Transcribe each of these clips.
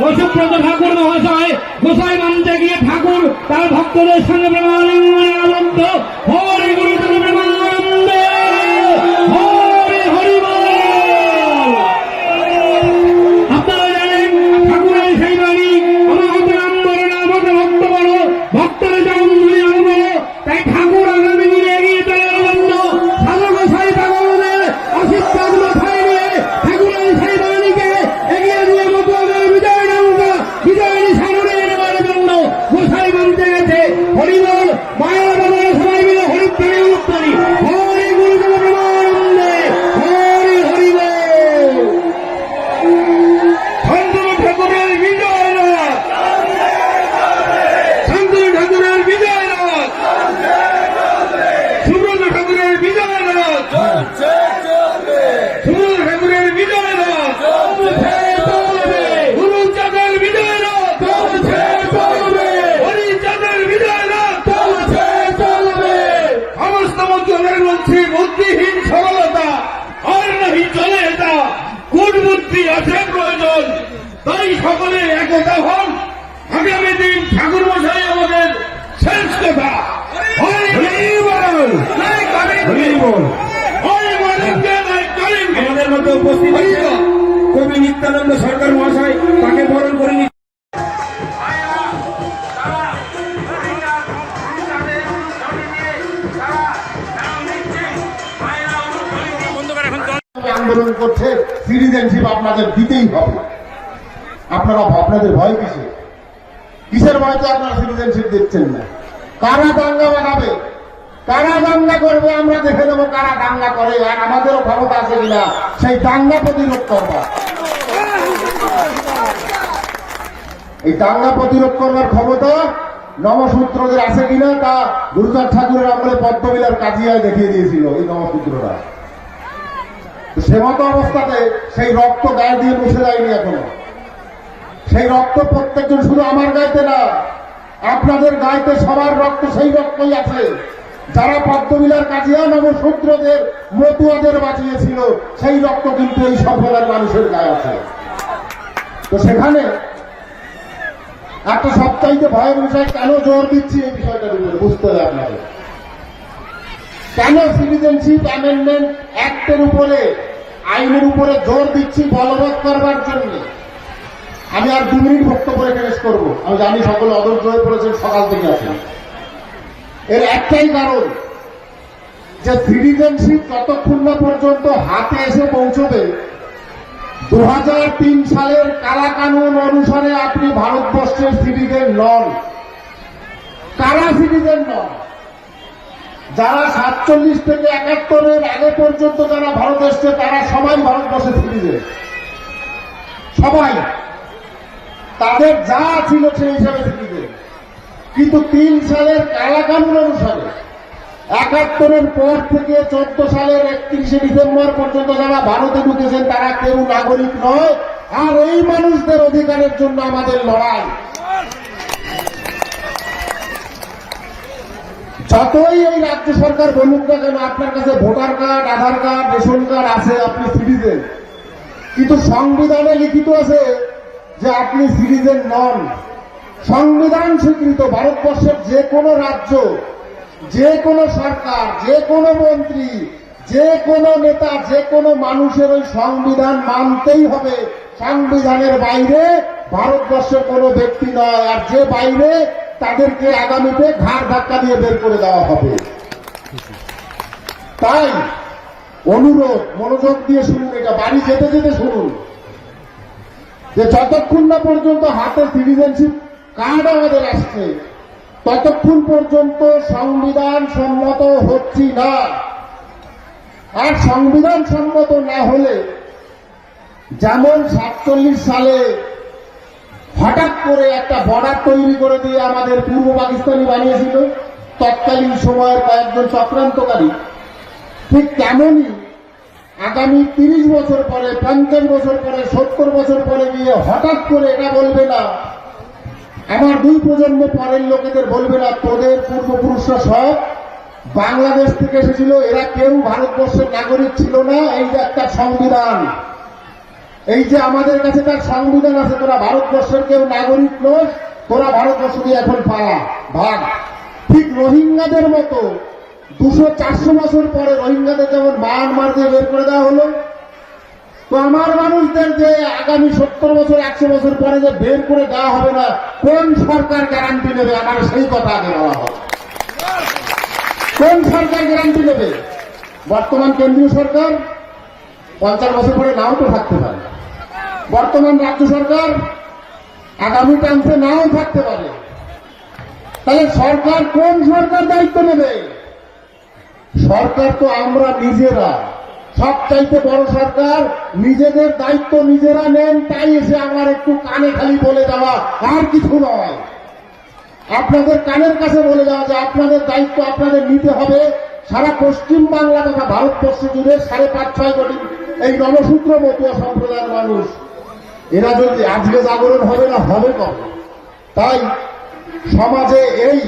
সুব্রত ঠাকুর মহাশয় গোসাই মানতে গিয়ে ঠাকুর তার ভক্তদের সঙ্গে প্রেমালিঙ্গনে আনন্দ হরি গুরু প্রেমানন্দ হরি হরি বল আপনারা জানেন ঠাকুরের সেই বাড়ি অনাহত নাম বড় না আমাদের ভক্ত বড় ভক্তরা যেমন ধরে আরও বড় তাই ঠাকুর আগামী দিনে এগিয়ে চলার জন্য সাধু গোসাই পাগলদের আশীর্বাদ মাথায় নিয়ে ঠাকুরের সেই বাণীকে এগিয়ে দিয়ে মতুয়াদের বিজয় নৌকা বিজয় নিশানে নেবার জন্য গোসাই মানতে গেছে হরিবল মায়ের বাবার সবাই মিলে হরিপ্রেমে উত্তরী হরি গুরুদেব প্রেমানন্দে হরি হরিবল শান্তনু ঠাকুরের বিজয় রাত শান্তনু ঠাকুরের বিজয় রাত সুব্রত ঠাকুরের বিজয় রাত সুব্রত ঠাকুরের বিজয় রাত গুরুচাঁদের বিজয় রাত হরিচাঁদের বিজয় রাত সমস্ত মধ্যের মধ্যে বুদ্ধিহীন সরলতা আর নাহি চলে এটা কোন বুদ্ধি আছে প্রয়োজন তাই সকলে একতা হন আগামী দিন ঠাকুর মশাই আমাদের শেষ কথা আমাদের মধ্যে উপস্থিত কবি নিত্যানন্দ সরকার মহাশয় তাকে বরণ করে আন্দোলন করছে সিটিজেনশিপ আপনাদের দিতেই হবে। আপনারা আপনাদের ভয় কিসে কিসের ভয়তে আপনারা সিটিজেনশিপ দিচ্ছেন না? কারা দাঙ্গা বানাবে? কারা দাঙ্গা করবে? আমরা দেখে নেব কারা দাঙ্গা করে। আর আমাদেরও ক্ষমতা আছে কিনা, সেই দাঙ্গা প্রতিরোধ করবা। এই দাঙ্গা প্রতিরোধ করবার ক্ষমতা নমসূত্রদের আছে কিনা, তা গুরুচাঁদ ঠাকুরের আমলে পদ্মবিলার কাজিয়ায় দেখিয়ে দিয়েছিল এই নমসূত্ররা। তো সে মতো অবস্থাতে সেই রক্ত গায়ে দিয়ে মুছে যায়নি এখনও। সেই রক্ত প্রত্যেকজন শুধু আমার গাইতে না, আপনাদের গাইতে সবার রক্ত সেই রক্তই আছে। যারা পদ্মবিলার কাজিয়া নবসূত্রদের মতুয়াদের বাঁচিয়েছিল, সেই রক্ত কিন্তু এই সফলের মানুষের গায়ে আছে। তো সেখানে একটা সবচাইতে ভয়ের বিষয়, কেন জোর দিচ্ছি এই বিষয়টার উপরে বুঝতে হবে আপনাদের। কেন সিটিজেনশিপ অ্যামেন্ডমেন্ট অ্যাক্টের উপরে, আইনের উপরে জোর দিচ্ছি বলবৎ করবার জন্য? আমি আর দু মিনিট বক্তব্য রেখে করব। আমি জানি সকলে অধৈর্য হয়ে পড়েছেন, সকাল থেকে আছেন। এর একটাই কারণ যে সিটিজেনশিপ যতক্ষণ না পর্যন্ত হাতে এসে পৌঁছবে দু হাজার তিন সালের কালা কানুন অনুসারে আপনি ভারতবর্ষের সিটিজেন নন। কারা সিটিজেন নন? যারা সাতচল্লিশ থেকে একাত্তরের আগে পর্যন্ত যারা ভারত এসছে, তারা সবাই ভারতবর্ষের সিটিজেন সবাই। তাদের যা ছিল সেই হিসাবে সিটিজেন কিন্তু তিন সালের কালাকানুন অনুসারে, একাত্তরের পর থেকে চোদ্দ সালের একত্রিশে ডিসেম্বর পর্যন্ত যারা ভারতে ঢুকেছেন, তারা কেউ নাগরিক নয়। আর এই মানুষদের অধিকারের জন্য আমাদের লড়াই। যতই এই রাজ্য সরকার বলুক না কেন, আপনার কাছে voter card, Aadhaar card, ration card আছে, আপনি সিটিজেন। কিন্তু সংবিধানে লিখিত আছে যে আপনি সিটিজেন নন সংবিধান স্বীকৃত ভারতবর্ষের যে কোনো রাজ্য, যে কোনো সরকার, যে কোনো মন্ত্রী, যে কোনো নেতা, যে কোনো মানুষের ওই সংবিধান মানতেই হবে। সংবিধানের বাইরে ভারতবর্ষের কোনো ব্যক্তি নয়, আর যে বাইরে তাদেরকে আগামীতে ঘাড় ধাক্কা দিয়ে বের করে দেওয়া হবে। তাই অনুরোধ, মনোযোগ দিয়ে শুনুন, এটা বাড়ি যেতে যেতে শুনুন। যে যতক্ষণ না পর্যন্ত হাতে সিটিজেনশিপ কার্ড আমাদের আসছে, ততক্ষণ পর্যন্ত সংবিধান সম্মত হচ্ছি না। আর সংবিধান সম্মত না হলে যেমন সাতচল্লিশ সালে হঠাৎ করে একটা বর্ডার তৈরি করে দিয়ে আমাদের পূর্ব পাকিস্তানি বানিয়েছিল, তৎকালীন সময়ের কয়েকজন চক্রান্তকারী, ঠিক তেমনই আগামী তিরিশ বছর পরে, পঞ্চাশ বছর পরে, সত্তর বছর পরে গিয়ে হঠাৎ করে এটা বলবে না, আমার দুই প্রজন্ম পরের লোকেদের বলবে না, তোদের পূর্বপুরুষরা সব বাংলাদেশ থেকে এসেছিল, এরা কেউ ভারতবর্ষের নাগরিক ছিল না, এই যে একটা সংবিধান। এই যে আমাদের কাছে তার সংবিধান আছে, তোরা ভারতবর্ষের কেউ নাগরিক নয়, তোরা ভারতবর্ষ দিয়ে এখন পালা, ভাগ। ঠিক রোহিঙ্গাদের মতো দুশো চারশো বছর পরে রোহিঙ্গাদের যেমন মায়ানমার দিয়ে বের করে দেওয়া হলো, তো আমার মানুষদের যে আগামী সত্তর বছর, একশো বছর পরে যে বের করে দেওয়া হবে না, কোন সরকার গ্যারান্টি নেবে? আমার সেই কথা আগে বলা হয়। কোন সরকার গ্যারান্টি নেবে? বর্তমান কেন্দ্রীয় সরকার, পঞ্চাশ বছর পরে নাও তো থাকতে পারে। বর্তমান রাজ্য সরকার, আগামী টান্সে নাও থাকতে পারে। তাহলে সরকার কোন সরকার দায়িত্ব নেবে? সরকার তো আমরা নিজেরা। সবচাইতে বড় সরকার, নিজেদের দায়িত্ব নিজেরা নেন, তাই এসে আমার একটু কানে খালি বলে যাওয়া আর কিছু নয়। আপনাদের কানের কাছে বলে যাওয়া যে আপনাদের দায়িত্ব আপনাদের নিতে হবে। সারা পশ্চিম বাংলা তথা ভারতবর্ষ জুড়ে সাড়ে পাঁচ, ছয় কোটি এই নবসূত্র মতুয়া সম্প্রদায়ের মানুষ। এরা যদি আজকে জাগরণ হবে না, হবে কবে? তাই সমাজে এই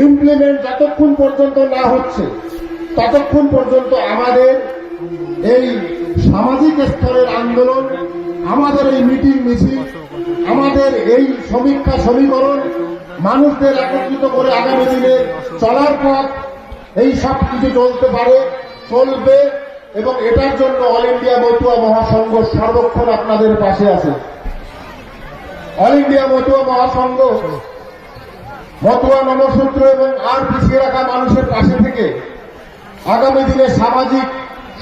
ইমপ্লিমেন্ট যতক্ষণ পর্যন্ত না হচ্ছে, ততক্ষণ পর্যন্ত আমাদের এই সামাজিক স্তরের আন্দোলন, আমাদের এই মিটিং মিছিল, আমাদের এই সমীক্ষা সমীকরণ মানুষদের একত্রিত করে আগামী দিনে চলার পথ, এই সব কিছু চলতে পারে, চলবে, এবং এটার জন্য অল ইন্ডিয়া মতুয়া মহাসংঘ সর্বক্ষণ আপনাদের পাশে আছে। অল ইন্ডিয়া মতুয়া মহাসংঘ মতুয়া নমসূত্র এবং আর পিছিয়ে রাখা মানুষের পাশে থেকে আগামী দিনে সামাজিক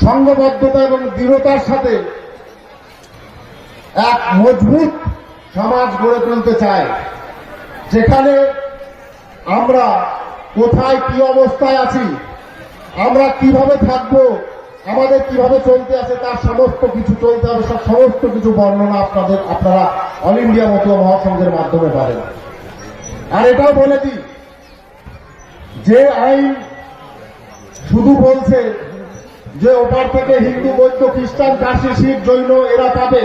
সংঘবদ্ধতা এবং দৃঢ়তার সাথে এক মজবুত সমাজ গড়ে তুলতে চায়। যেখানে আমরা কোথায় কি অবস্থায় আছি, আমরা কীভাবে থাকব, আমাদের কীভাবে চলতে আছে, তার সমস্ত কিছু চলতে হবে, সব সমস্ত কিছু বর্ণনা আপনাদের, আপনারা অল ইন্ডিয়া মতো মহাসংঘের মাধ্যমে পাবেন। আর এটাও বলে দিই, যে আইন শুধু বলছে যে ওপার থেকে হিন্দু, বৌদ্ধ, খ্রিস্টান, কাশি, শিখ, জৈন, এরা পাবে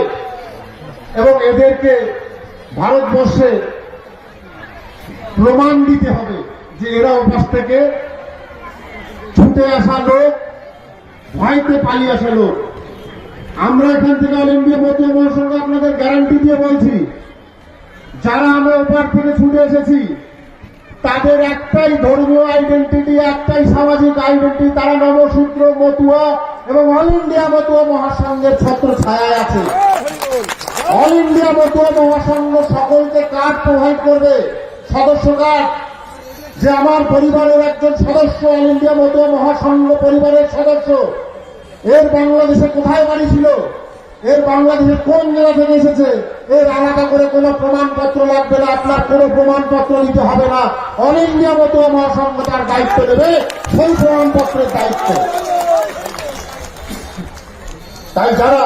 এবং এদেরকে ভারতবর্ষে প্রমাণ দিতে হবে যে এরা ওপাশ থেকে ছুটে আসা লোক, ভয়তে পালিয়ে আসা লোক। আমরা এখান থেকে অল ইন্ডিয়া মতুয়া মহাসংঘ আপনাদের গ্যারান্টি দিয়ে বলছি যারা আমরা ওপার থেকে ছুটে এসেছি, তাদের একটাই ধর্মীয় আইডেন্টিটি একটাই সামাজিক আইডেন্টিটি তারা নবসূত্র মতুয়া এবং অল ইন্ডিয়া মতুয়া মহাসংঘের ছত্র ছায়ায় আছে। অল ইন্ডিয়া মতুয়া মহাসংঘ সকলকে কার্ড প্রোভাইড করবে? সদস্য কার্ড যে আমার পরিবারের একজন সদস্য অল ইন্ডিয়া মতুয়া মহাসংঘ পরিবারের সদস্য, এর বাংলাদেশে কোথায় বাড়ি ছিল? এর বাংলাদেশের কোন জেলা থেকে এসেছে? এর আলাদা করে কোনো প্রমাণপত্র লাগবে না, আপনার কোনো প্রমাণপত্র নিতে হবে না। অল ইন্ডিয়া মতুয়া মহাসংঘ তার দায়িত্ব নেবে, সেই প্রমাণপত্রের দায়িত্ব। তাই যারা,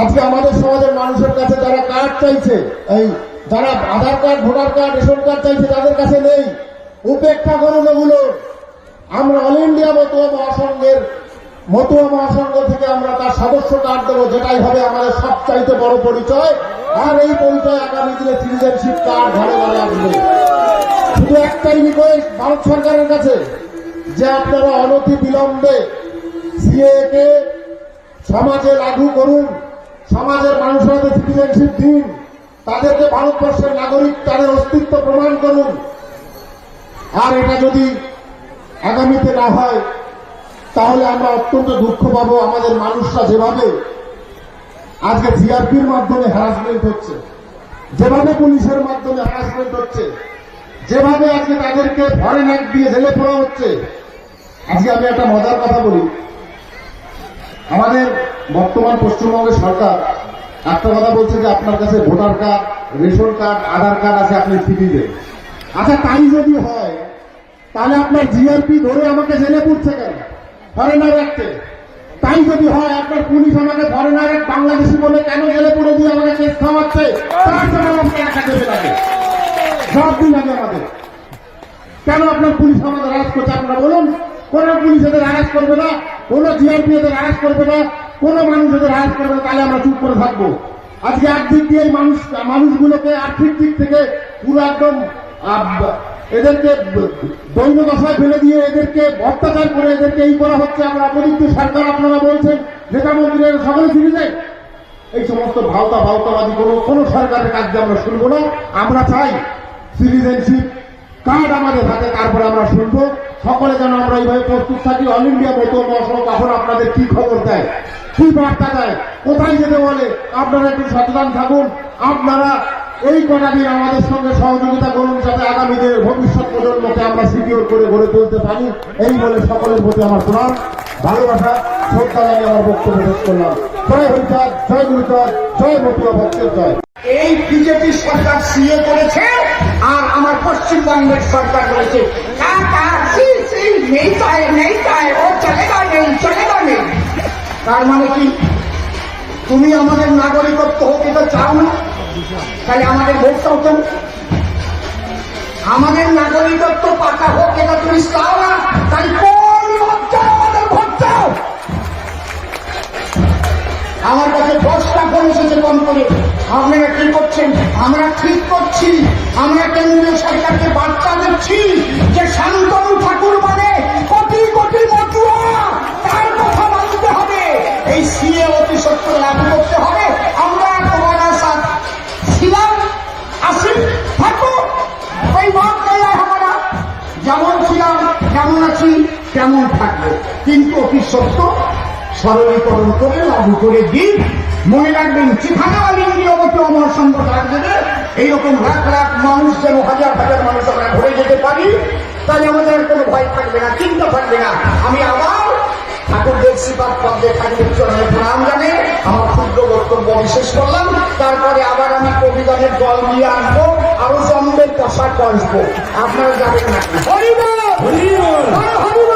আজকে আমাদের সমাজের মানুষের কাছে যারা কার্ড চাইছে, এই যারা Aadhaar card voter card ration card চাইছে, তাদের কাছে নেই। উপেক্ষা করুন ওগুলো। আমরা অল ইন্ডিয়া মতুয়া মহাসংঘের মতুয়া মহাসংঘ থেকে আমরা তার সদস্য কার্ড দেবো, যেটাই হবে আমাদের সবচাইতে বড় পরিচয়। আর এই পরিচয় আগামী দিনে সিটিজেনশিপ কার্ড ঘরে ঘরে আসবে। শুধু একটাই রিকোয়েস্ট ভারত সরকারের কাছে, যে আপনারা অনতি বিলম্বে সিএ কে সমাজে লাগু করুন, সমাজের মানুষের সিটিজেনশিপ দিন, তাদেরকে ভারতবর্ষের নাগরিক তাদের অস্তিত্ব প্রমাণ করুন। আর এটা যদি আগামীতে না হয় তাহলে আমরা অত্যন্ত দুঃখ পাবো আমাদের মানুষরা যেভাবে আজকে জিআরপির মাধ্যমে হ্যারাসমেন্ট হচ্ছে, যেভাবে পুলিশের মাধ্যমে হ্যারাসমেন্ট হচ্ছে, যেভাবে আজকে তাদেরকে ফরেন অ্যাক্ট দিয়ে জেলে পড়া হচ্ছে, আজকে আমি একটা মজার কথা বলি। আমাদের বর্তমান পশ্চিমবঙ্গের সরকার একটা কথা বলছে যে আপনার কাছে voter card, ration card, Aadhaar card আছে, আপনি ফিরিয়ে দেন। আচ্ছা তাই যদি হয়, তাহলে আপনার জিআরপি ধরে আমাকে জেলে পুড়ছে কেন? ফরেনার রাখতে তাই যদি হয় আপনার পুলিশ আমাকে ফরেনার এক বাংলাদেশি বলে কেন জেলে পুড়ে দিয়ে আমাকে কেস খাওয়াচ্ছে? তার জন্য আমাকে একা দেবে লাগে সব দিন আগে আমাদের। কেন আপনার পুলিশ আমাদের আরেস্ট করছে আপনারা বলুন? কোন পুলিশ এদের আরেস্ট করবে না, কোন জিআরপি এদের আরেস্ট করবে না, কোন মানুষ এদের আরেস্ট করবে না, তাহলে আমরা চুপ করে থাকব। আজকে একদিক দিয়ে মানুষ মানুষগুলোকে আর্থিক দিক থেকে পুরো একদম এদেরকে দৈন্য দশায় ফেলে দিয়ে এদেরকে অত্যাচার করে এদেরকে এই করা হচ্ছে আমরা অপদিত্য সরকার আপনারা বলছেন, নেতা মন্ত্রীরা সকলে ফিরে যায় এই সমস্ত ভাওতা ভাওতাবাদী কোনো কোনো সরকারের কাজে আমরা শুনব না। আমরা চাই সিটিজেনশিপ কার্ড আমাদের হাতে, তারপরে আমরা শুনব। সকলে যেন আমরা এইভাবে প্রস্তুত থাকি। অল ইন্ডিয়া মতো মশল কখন আপনাদের কি খবর দেয়? কি বার্তা দেয়? কোথায় যেতে বলে? আপনারা একটু সচেতন থাকুন। আপনারা এই দিন আমাদের সঙ্গে সহযোগিতা করুন যাতে আগামী দিনের ভবিষ্যৎ প্রজন্মকে আমরা সিকিউর করে গড়ে তুলতে পারি। এই বলে সকলের প্রতি আমার প্রণাম, ভালোবাসা, শ্রদ্ধা জানিয়ে আমার বক্তব্য শেষ করলাম। জয় হরিচাঁদ জয় গুরুচাঁদ জয় মতুয়া ভক্তের জয়। এই বিজেপি সরকার সিএ করেছে আর আমার পশ্চিমবঙ্গের সরকার করেছে। তার মানে কি? তুমি আমাদের নাগরিকত্ব হোক এটা চাও না? তাহলে আমাদের ভোট চাও কেন আমাদের নাগরিকত্ব পাকা হোক, এটা তুমি চাও না তাই কোন আমাদের ভোট আমার কাছে দশটা ফোন এসেছে কম করে। আপনারা কি করছেন? আমরা ঠিক করছি। আমরা কেন্দ্রীয় সরকারকে বার্তা দিচ্ছি যে শান্তনু ঠাকুর অতি সত্য সরলীকরণ করে লাগু করে দিন। মনে রাখবেন যেখানে আলিঙ্গি অবশ্য আমার সম্পদ রাখবে এইরকম লাখ লাখ মানুষ যেন হাজার হাজার মানুষ আমরা ঘুরে যেতে পারি তাহলে আমাদের কোনো ভয় থাকবে না চিন্তা থাকবে না। আমি আবার ঠাকুরদের শ্রীপাদ পদ্মে ঠাকুর চরণে প্রণাম জানে। আমার ক্ষুদ্র বক্তব্য বিশেষ করলাম। তারপরে আবার আমি কবিগানের জল নিয়ে আনব আরও জন্মের কষা কষবো। আপনারা যাবেন না হরিবল! হরিবল!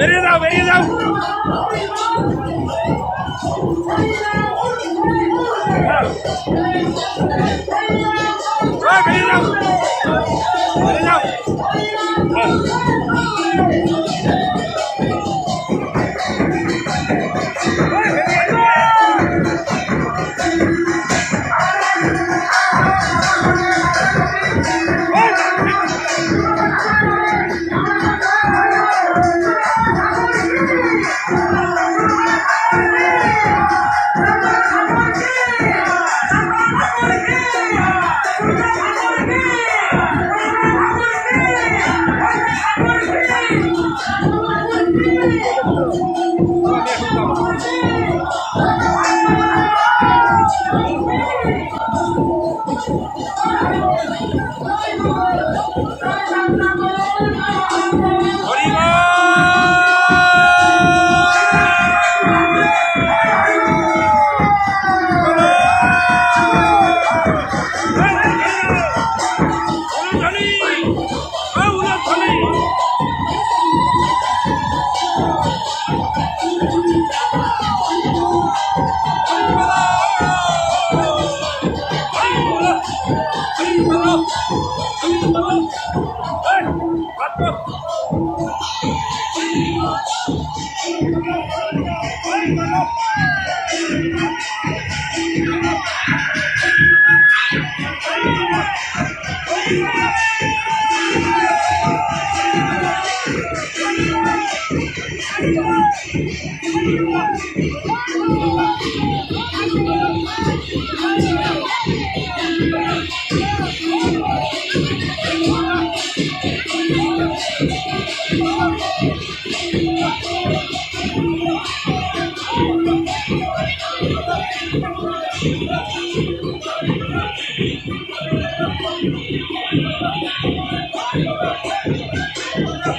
வெளியே தான் வெளியே தான் வெளியே தான் வெளியே தான்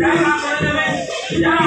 জায়গা করে দেবেন যারা